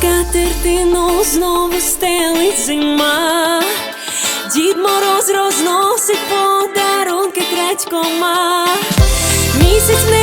скатертину знову стелить зима, дід мороз розносить подарунки крадькома. Місяць не